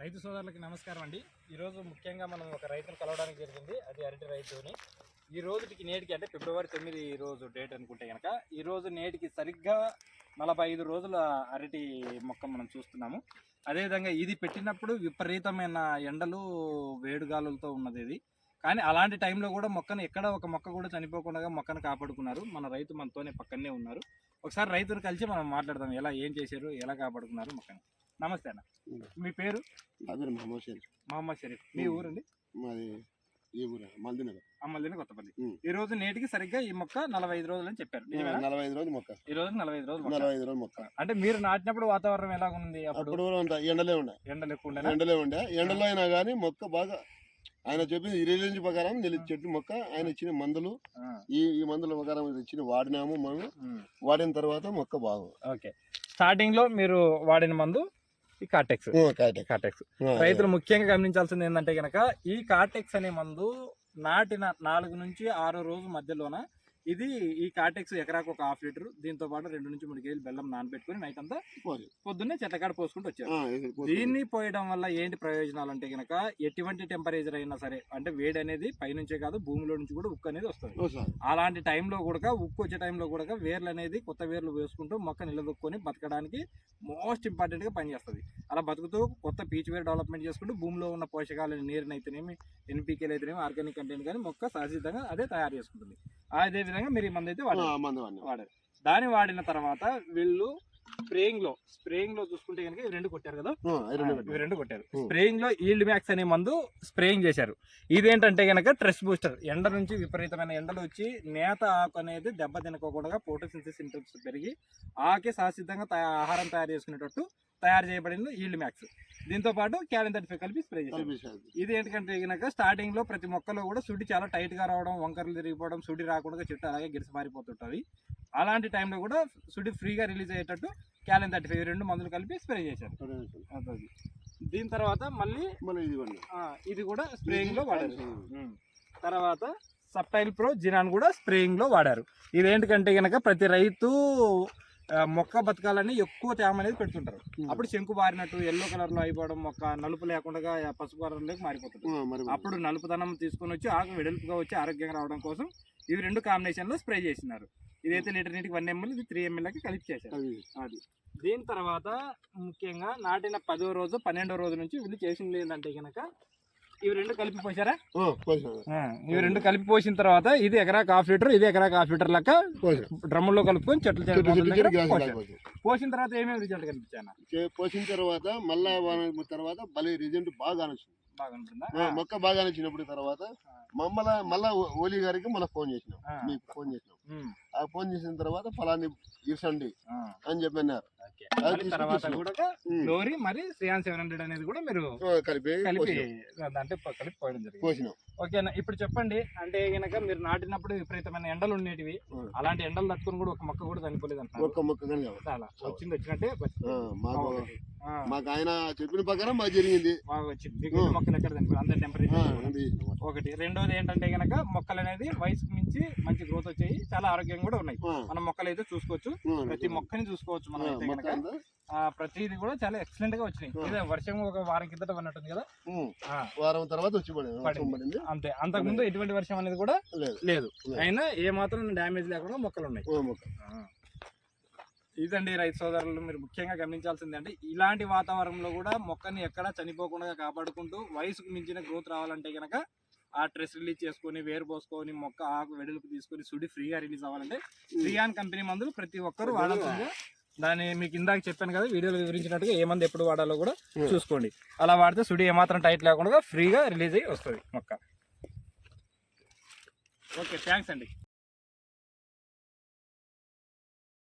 రైతు సోదరులకి నమస్కారం అండి. ఈరోజు ముఖ్యంగా మనం ఒక రైతును కలవడానికి జరిగింది. అది అరటి రైతుని. ఈ రోజుకి నేటికి అంటే ఫిబ్రవరి తొమ్మిది ఈ రోజు డేట్ అనుకుంటే కనుక ఈ రోజు నేటికి సరిగ్గా నలభై ఐదు రోజుల అరటి మొక్క మనం చూస్తున్నాము. అదేవిధంగా ఇది పెట్టినప్పుడు విపరీతమైన ఎండలు వేడుగాలులతో ఉన్నది ఇది. కానీ అలాంటి టైంలో కూడా మొక్కను ఎక్కడ ఒక మొక్క కూడా చనిపోకుండా మొక్కను కాపాడుకున్నారు. మన రైతు మనతోనే పక్కనే ఉన్నారు. ఒకసారి రైతును కలిసి మనం మాట్లాడదాం ఎలా ఏం చేశారు ఎలా కాపాడుకున్నారు మొక్కను. నమస్తే అన్న. మీ పేరు? నా పేరు మహమ్మద్ షరీఫ్. మహమ్మద్ షరీఫ్. మీ ఊరండి? మాది ఈ ఊరు మందినగర్ అమ్మల్దిని కొత్తపల్లి. ఈ రోజు నేటికి సరిగ్గా ఈ మొక్క నలభై ఐదు రోజులు అని చెప్పారు? నలభై ఐదు రోజులు మొక్క. ఈ రోజు నలభై ఐదు రోజులు. నలభై ఐదు రోజులు మొక్క. అంటే మీరు నాటినప్పుడు వాతావరణం ఎలా ఉంది అప్పుడు ఎండలే ఉండే. ఎండలు ఎక్కువ? ఎండలే ఉండే. ఎండలో అయినా కానీ మొక్క బాగా ఆయన చెప్పింది రిలీజ్ ప్రకారం నిలి చెట్టు మొక్క ఆయన ఇచ్చిన మందులు ఈ ఈ మందుల ప్రకారం ఇచ్చిన వాడినాము మనం. వాడిన తర్వాత మొక్క బాగు. ఓకే. స్టార్టింగ్లో మీరు వాడిన మందు ఈ కార్టెక్స్ కార్టెక్స్ రైతులు ముఖ్యంగా గమనించాల్సింది ఏంటంటే గనక ఈ కార్టెక్స్ అనే మందు నాటిన నాలుగు నుంచి ఆరో రోజు మధ్యలోన ఇది ఈ కార్టెక్స్ ఎకరాకు ఒక హాఫ్ లీటర్. దీంతో పాటు రెండు నుంచి మూడు కేజీలు బెల్లం నానబెట్టుకుని నైట్ అంతా పొద్దున్నే చెట్లకాడ పోసుకుంటూ వచ్చారు. దీన్ని పోయడం వల్ల ఏంటి ప్రయోజనాలు అంటే గనక ఎటువంటి టెంపరేచర్ అయినా సరే అంటే వేడి అనేది పైనుంచే కాదు భూమిలో నుంచి కూడా ఉక్కు అనేది వస్తుంది. అలాంటి టైంలో కూడా ఉక్కు వచ్చే టైంలో కూడా వేర్లు అనేది కొత్త వేర్లు వేసుకుంటూ మొక్క నిలదొక్కుని బతకడానికి మోస్ట్ ఇంపార్టెంట్గా పనిచేస్తుంది. అలా బతుకుతూ కొత్త పీచు వేరు డెవలప్మెంట్ చేసుకుంటూ భూమిలో ఉన్న పోషకాలను నీరుని అయితేనేమి ఎన్పికేలు అయితేనేమి ఆర్గానిక్ కంటెంట్ కానీ మొక్క సహజంగా అదే తయారు చేసుకుంటుంది. అదే విధంగా మీరు ఈ మంది అయితే వాడారు. మందు వాడినాం వాడారు. దాన్ని వాడిన తర్వాత వీళ్ళు స్ప్రేయింగ్లో స్ప్రేయింగ్లో చూసుకుంటే కనుక ఇవి రెండు కొట్టారు కదా? ఇవి రెండు కొట్టారు. స్ప్రేయింగ్లో ఈల్డ్ మ్యాక్స్ అనే మందు స్ప్రేయింగ్ చేశారు. ఇదేంటంటే గనక ట్రెస్ బూస్టర్. ఎండ నుంచి విపరీతమైన ఎండలు వచ్చి నేత ఆకు అనేది దెబ్బ తినకోకుండా ఫోటోసింథసిస్ సింటమ్స్ పెరిగి ఆకే సహసిద్ధంగా ఆహారం తయారు చేసుకునేటట్టు తయారు చేయబడింది ఈల్డ్ మ్యాక్స్. దీంతో పాటు క్యాలిన్ థర్టీ ఫైవ్ కలిపి స్ప్రే చేశారు కలిపేసారు. ఇది ఏంటంటే గనక స్టార్టింగ్లో ప్రతి మొక్కలో కూడా సుడి చాలా టైట్గా రావడం వంకరలు తిరిగిపోవడం సుడి రాకుండా చెట్టు అలాగే గిరిసి పారిపోతుంటది అలాంటి టైంలో కూడా సుడి ఫ్రీగా రిలీజ్ అయ్యేటట్టు క్యాలిన్ థర్టీ ఫైవ్ రెండు మందులు కలిపి స్ప్రే చేశారు. దీని తర్వాత మళ్ళీ ఇది కూడా స్ప్రేయింగ్లో వాడారు. తర్వాత సబ్టైల్ ప్రో జినాన్ కూడా స్ప్రేయింగ్లో వాడారు. ఇదేంటికంటే గనక ప్రతి రైతు మొక్క బతకాలని ఎక్కువ తేమ అనేది పెడుతుంటారు. అప్పుడు శంకు బారినట్టు ఎల్లో కలర్లో అయిపోవడం మొక్క నలుపు లేకుండా పసుపు కలర్లోకి మారిపోతుంది. అప్పుడు నలుపుదనం తీసుకొని వచ్చి ఆకు వెడల్పుగా వచ్చి ఆరోగ్యంగా రావడం కోసం ఇవి రెండు కాంబినేషన్లో స్ప్రే చేసినారు. ఇదైతే లీటర్ నీటికి వన్ ఎంఎల్ ఇది త్రీ ఎంఎల్కి కలిపి చేశారు. అది. అది. దీని తర్వాత ముఖ్యంగా నాటిన పదో రోజు పన్నెండో రోజు నుంచి వీళ్ళు చేసింది ఏంటంటే కనుక ఇవి రెండు కలిపి పోసారా. ఇవి రెండు కలిపి పోసిన తర్వాత ఇది ఎకరాకి హాఫ్ లీటర్ ఇది ఎకరాకి హాఫ్ లీటర్ లెక్క. డ్రమ్ముల్లో కలుపుకొని చెట్లు పోసినాం. తర్వాత ఏమేమి రిజల్ట్ కనిపించాను పోసిన తర్వాత మళ్ళా తర్వాత భలే రిజల్ట్ బాగా ఆ, మొక్క బాగా నచ్చినప్పుడు తర్వాత మమ్మల్ని మళ్ళా ఓలీ గారికి మళ్ళీ ఫోన్ చేసినాం. మీకు ఫోన్ చేసినాం. ఆ ఫోన్ చేసిన తర్వాత ఫలాన్ని ఇర్సండి అని చెప్పన్నారు తర్వాత. కూడా. గ్లోరీ మరి శ్రీయాన్ సెవెన్ హండ్రెడ్ అనేది కూడా మీరు కలిపి కలిపి. అంటే కలిపి పోయడం జరిగింది పోసినాం ఓకేనా? ఇప్పుడు చెప్పండి. అంటే గనక మీరు నాటినప్పుడు విపరీతమైన ఎండలు ఉండేటివి. అలాంటి ఎండలు తట్టుకుని కూడా ఒక మొక్క కూడా చనిపోలేదు అంటారు ఒక్క మొక్క కానీ. చాలా. వచ్చింది వచ్చినట్టే. మాకు ఆయన చెప్పిన ప్రకారం మాకు జరిగింది. బాగా వచ్చింది. మొక్కలు ఎక్కడ చనిపోయి అంత ఆ, టెంపరేచర్. ఒకటి. రెండోది ఏంటంటే గనక మొక్కలు అనేది వయసుకు మించి మంచి గ్రోత్ వచ్చాయి. చాలా ఆరోగ్యంగా కూడా ఉన్నాయి. మన మొక్కలు అయితే చూసుకోవచ్చు. ప్రతి మొక్కని చూసుకోవచ్చు మనం అయితే ఆ, ప్రతిది కూడా చాలా ఎక్సలెంట్గా వచ్చినాయి. వర్షం ఒక వారం కిందట పడినట్టుంది కదా? వారం తర్వాత వచ్చి. పడింది. అంతే. అంతకుముందు ఎటువంటి వర్షం అనేది కూడా లేదు. అయినా ఏ మాత్రం డ్యామేజ్ లేకుండా మొక్కలు ఉన్నాయి. ఇదండి రైతు సోదరులు మీరు ముఖ్యంగా గమనించాల్సింది అంటే ఇలాంటి వాతావరణంలో కూడా మొక్కని ఎక్కడ చనిపోకుండా కాపాడుకుంటూ వయసుకు మించిన గ్రోత్ రావాలంటే కనుక ఆ ట్రెస్ రిలీజ్ చేసుకొని వేరు పోసుకొని మొక్క ఆకు వెడల్పు తీసుకొని సుడి ఫ్రీగా రిలీజ్ అవ్వాలంటే ఫ్రీయాన్ కంపెనీ మందులు ప్రతి ఒక్కరు వాడాల్సిందే. దాన్ని మీకు ఇందాక చెప్పాను కదా వీడియోలో వివరించినట్టుగా ఏ మంది ఎప్పుడు వాడాలో కూడా చూసుకోండి. అలా వాడితే సుడి ఏమాత్రం టైట్ లేకుండా ఫ్రీగా రిలీజ్ అయ్యి వస్తుంది మొక్క. ఓకే థ్యాంక్స్ అండి